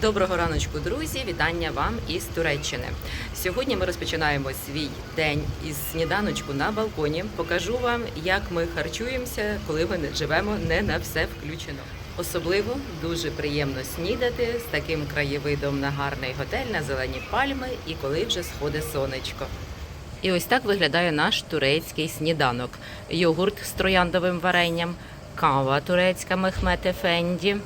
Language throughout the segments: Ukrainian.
Доброго раночку, друзі! Вітання вам із Туреччини. Сьогодні ми розпочинаємо свій день із сніданочку на балконі. Покажу вам, як ми харчуємося, коли ми живемо не на все включено. Особливо дуже приємно снідати з таким краєвидом на гарний готель, на зелені пальми і коли вже сходить сонечко. І ось так виглядає наш турецький сніданок: йогурт з трояндовим варенням, кава турецька Мехмет Ефенді,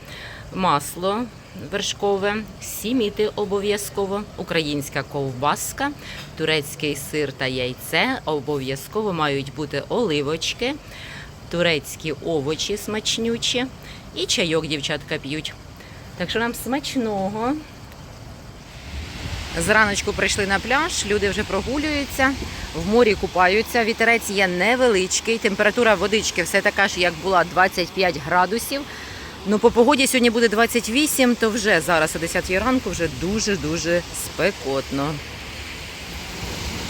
масло вершкове, сіміти обов'язково, українська ковбаска, турецький сир та яйце. Обов'язково мають бути оливочки, турецькі овочі смачнючі і чайок дівчатка п'ють. Так що нам смачного. Зраночку прийшли на пляж, люди вже прогулюються, в морі купаються. Вітерець є невеличкий, температура водички все така ж, як була 25 градусів. Ну, по погоді сьогодні буде 28, то вже зараз о 10 ранку вже дуже-дуже спекотно.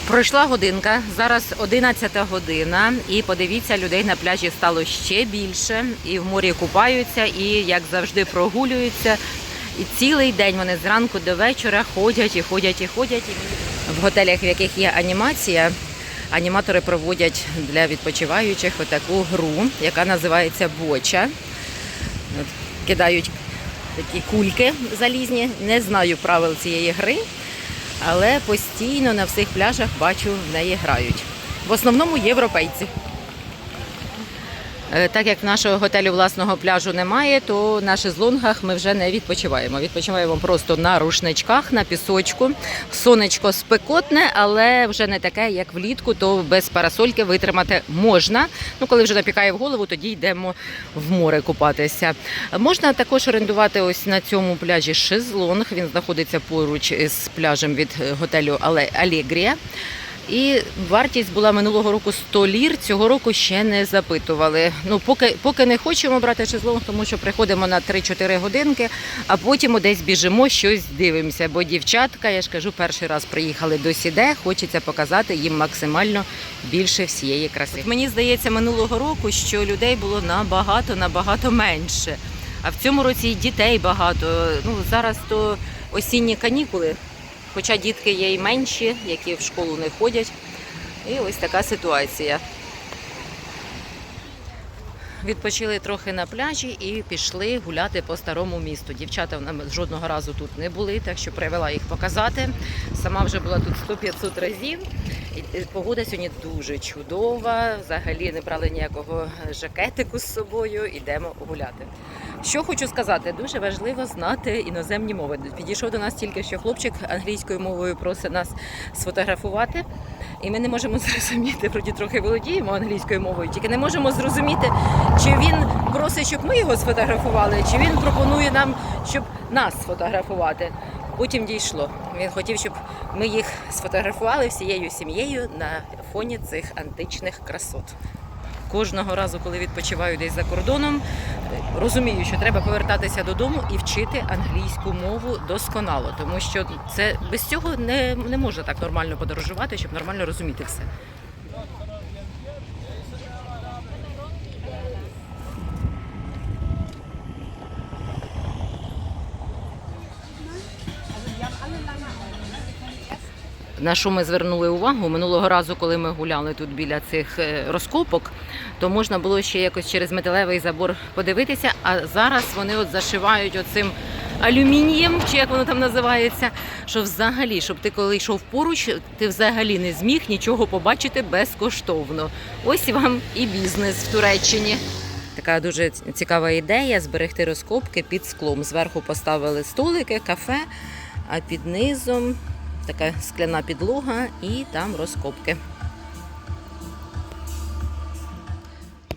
Пройшла годинка, зараз 11 година, і подивіться, людей на пляжі стало ще більше, і в морі купаються, і як завжди прогулюються. І цілий день вони зранку до вечора ходять і ходять і ходять. В готелях, в яких є анімація, аніматори проводять для відпочиваючих отаку гру, яка називається боча. Кидають такі кульки залізні. Не знаю правил цієї гри, але постійно на всіх пляжах бачу, в неї грають. В основному європейці. Е, Так як нашого готелю власного пляжу немає, то на шезлонгах ми вже не відпочиваємо. Відпочиваємо просто на рушничках, на пісочку. Сонечко спекотне, але вже не таке, як влітку, то без парасольки витримати можна. Ну, коли вже напікає в голову, тоді йдемо в море купатися. Можна також орендувати ось на цьому пляжі шезлонг. Він знаходиться поруч із пляжем від е, готелю Але- Алегрія. І вартість була минулого року 100 лір. Цього року ще не запитували. Ну поки поки не хочемо брати шезлонг, тому що приходимо на 3-4 годинки, а потім десь біжимо, щось дивимося. Бо дівчатка, я ж кажу, перший раз приїхали до Сіде. Хочеться показати їм максимально більше всієї краси. Мені здається, минулого року, що людей було набагато набагато менше. А в цьому році і дітей багато. Ну зараз то осінні канікули. Хоча дітки є і менші, які в школу не ходять. І ось така ситуація. Відпочили трохи на пляжі і пішли гуляти по старому місту. Дівчата жодного разу тут не були, так що привела їх показати. Сама вже була тут 100-500 разів. І е, погода сьогодні дуже чудова. Взагалі не брали ніякого жакетику з собою. Йдемо гуляти. Що хочу сказати, дуже важливо знати іноземні мови. Підійшов до нас тільки що хлопчик англійською мовою просить нас сфотографувати. І ми не можемо зрозуміти, вроді трохи володіємо англійською мовою, тільки не можемо зрозуміти, чи він просить, щоб ми його сфотографували, чи він пропонує нам, щоб нас сфотографувати. Потім дійшло. Він хотів, щоб ми їх сфотографували всією сім'єю на фоні цих античних красот. Кожного разу, коли відпочиваю десь за кордоном, розумію, що треба повертатися додому і вчити англійську мову досконало, тому що це без цього не, не можна так нормально подорожувати, щоб нормально розуміти все. На що ми звернули увагу минулого разу, коли ми гуляли тут біля цих е, розкопок, то можна було ще якось через металевий забор подивитися. А зараз вони от зашивають оцим алюмінієм, чи як воно там називається. Що взагалі, щоб ти коли йшов поруч, ти взагалі не зміг нічого побачити безкоштовно. Ось вам і бізнес в Туреччині. Така дуже цікава ідея зберегти розкопки під склом. Зверху поставили столики, кафе, а під низом така скляна підлога і там розкопки.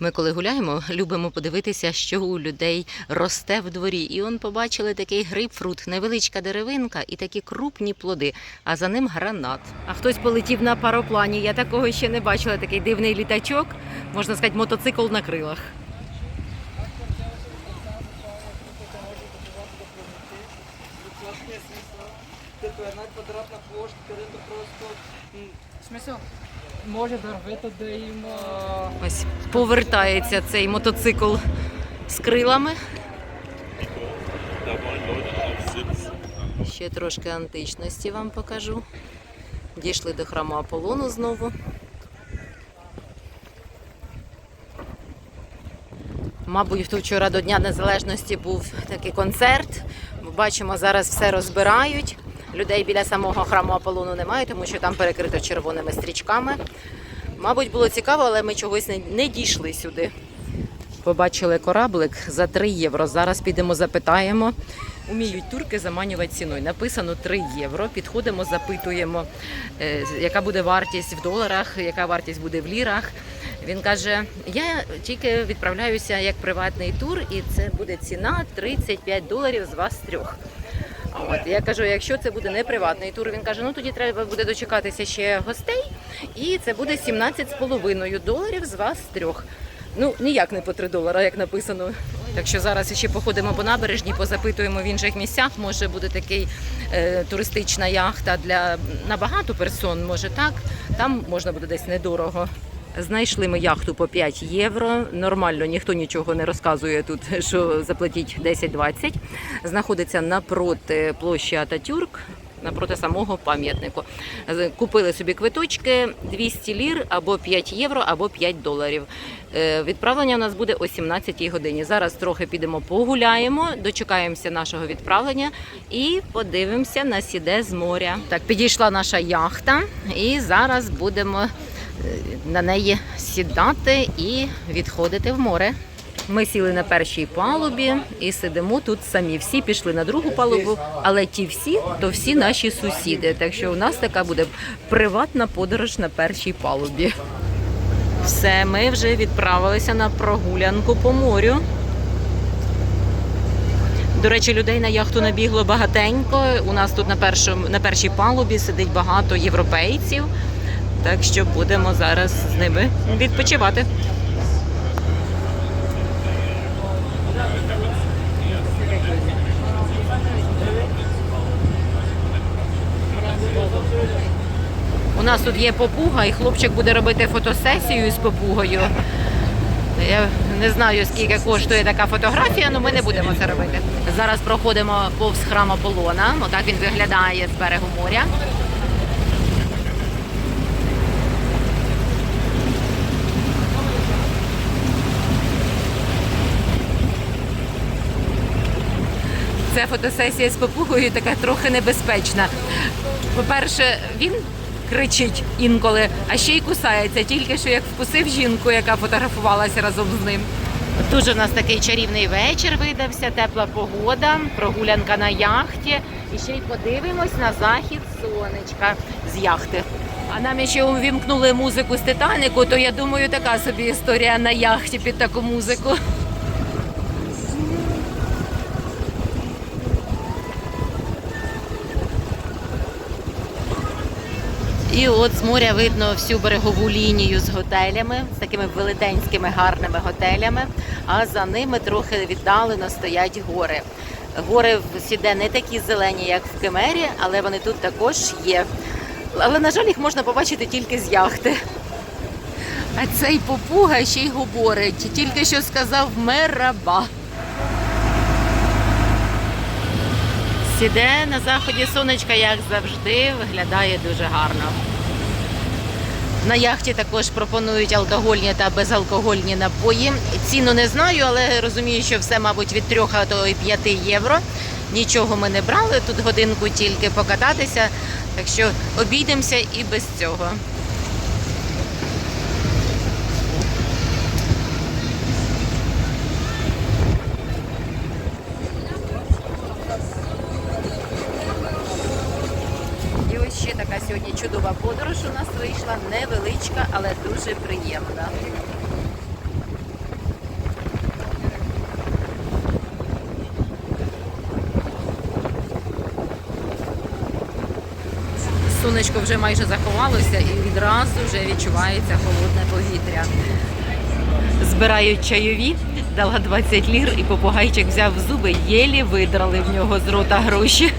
Ми, коли гуляємо, любимо подивитися, що у людей росте в дворі. І он побачили такий грейпфрут, невеличка деревинка і такі крупні плоди, а за ним гранат. А хтось полетів на пароплані. Я такого ще не бачила. Такий дивний літачок, можна сказати, мотоцикл на крилах. Една квадратна площа, където просто м, В смисъл, може дървета да има... Ось повертається цей мотоцикл з крилами. Da wollen Leute auf Ще трошки античності вам покажу. Дійшли до храму Аполлону знову. Мабуть, тут вчора до Дня Незалежності був такий концерт. Ми бачимо, зараз все розбирають. Людей біля самого храму Аполлону немає, тому що там перекрито червоними стрічками. Мабуть, було цікаво, але ми чогось не, дійшли сюди. Побачили кораблик за 3 євро. Зараз підемо, запитаємо. Уміють турки заманювати ціною. Написано 3 євро. Підходимо, запитуємо, е, яка буде вартість в доларах, яка вартість буде в лірах. Він каже: я тільки відправляюся як приватний тур, і це буде ціна 35 доларів з вас трьох. От я кажу, якщо це буде не приватний тур, він каже, ну тоді треба буде дочекатися ще гостей, і це буде 17,5 доларів з вас трьох. Ну ніяк не по 3 долара, як написано. Так що зараз ще походимо по набережні, позапитуємо в інших місцях. Може буде такий е, туристична яхта для набагато персон. Може так. Там можна буде десь недорого. Знайшли ми яхту по 5 євро. Нормально, ніхто нічого не розказує тут, що заплатіть 10-20. Знаходиться напроти площі Ататюрк, напроти самого пам'ятнику. Купили собі квиточки 200 лір або 5 євро, або 5 доларів. Е, Відправлення у нас буде о 17 годині. Зараз трохи підемо погуляємо, дочекаємося нашого відправлення і подивимося на сіде з моря. Так, підійшла наша яхта, і зараз будемо на неї сідати і відходити в море. Ми сіли на першій палубі і сидимо тут самі. Всі пішли на другу палубу, але ті всі то всі наші сусіди. Так що у нас така буде приватна подорож на першій палубі. Все, ми вже відправилися на прогулянку по морю. До речі, людей на яхту набігло багатенько. У нас тут на першому на першій палубі сидить багато європейців. Так що будемо зараз з ними відпочивати. У нас тут є попуга, і хлопчик буде робити фотосесію з попугою. Я не знаю, скільки коштує така фотографія, але ми не будемо це робити. Зараз проходимо повз храм Аполлона. Отак він виглядає з берегу моря. Ця фотосесія з попугою така трохи небезпечна. По-перше, він кричить інколи, а ще й кусається, тільки що як вкусив жінку, яка фотографувалася разом з ним. Дуже в нас такий чарівний вечір видався, тепла погода, прогулянка на яхті. І ще й подивимось на захід сонечка з яхти. А нам ще увімкнули музику з Титаніку, то я думаю, така собі історія на яхті під таку музику. І от з моря видно всю берегову лінію з готелями, з такими велетенськими гарними готелями. А за ними трохи віддалено стоять гори. Гори в Сіде не такі зелені, як в Кемері, але вони тут також є. Але, на жаль, їх можна побачити тільки з яхти. А цей попуга ще й говорить. Тільки що сказав мераба. Сіде на заході сонечка, як завжди, виглядає дуже гарно. На яхті також пропонують алкогольні та безалкогольні напої. Ціну не знаю, але розумію, що все, мабуть, від 3 до 5 євро. Нічого ми не брали, тут годинку тільки покататися, так що обійдемося і без цього. Сьогодні чудова подорож у нас вийшла, невеличка, але дуже приємна. Сонечко вже майже заховалося і відразу вже відчувається холодне повітря. Збирають чайові, дала 20 лір, і попугайчик взяв в зуби, єлі видрали в нього з рота гроші.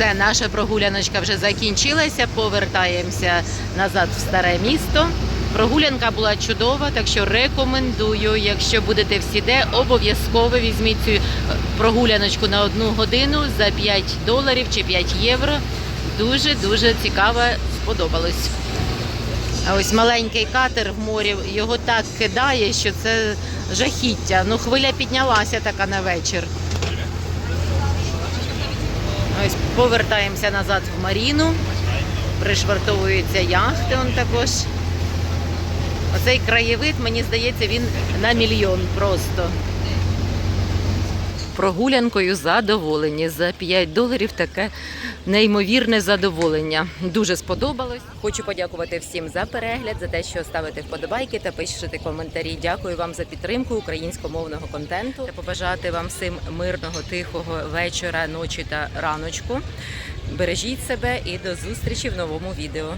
Все, наша прогуляночка вже закінчилася. Повертаємося назад в старе місто. Прогулянка була чудова, так що рекомендую, якщо будете всі де, обов'язково візьміть цю е, прогуляночку на одну годину за 5 доларів чи 5 євро. Дуже дуже цікаво, сподобалось. А ось маленький катер в морі його так кидає, що це жахіття. Ну, хвиля піднялася така на вечір. Ось повертаємося назад в Маріну. Пришвартовуються яхти он також. Оцей краєвид, мені здається, він на мільйон просто. Прогулянкою задоволені. За 5 доларів таке неймовірне задоволення. Дуже сподобалось. Хочу подякувати всім за перегляд, за те, що ставите вподобайки та пишете коментарі. Дякую вам за підтримку українськомовного контенту. Та побажати вам всім мирного, тихого вечора, ночі та раночку. Бережіть себе і до зустрічі в новому відео.